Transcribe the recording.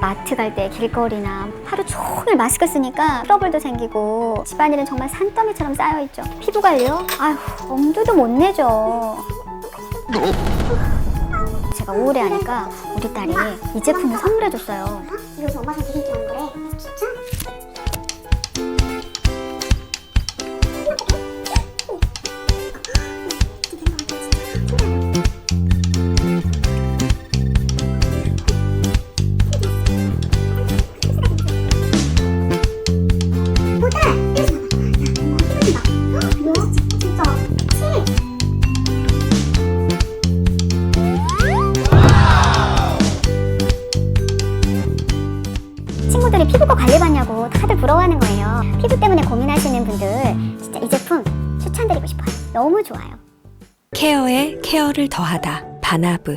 마트 갈 때 길거리나 하루 종일 마스크 쓰니까 트러블도 생기고 집안일은 정말 산더미처럼 쌓여있죠. 피부 관리요? 아휴, 엄두도 못 내죠. 제가 우울해 하니까 우리 딸이 이 제품을 선물해줬어요. 이거 엄마가 되게 좋아하는 거래. 진짜? 친구들이 피부과 관리받냐고 다들 부러워하는 거예요. 피부 때문에 고민하시는 분들 진짜 이 제품 추천드리고 싶어요. 너무 좋아요. 케어에 케어를 더하다. 바나브.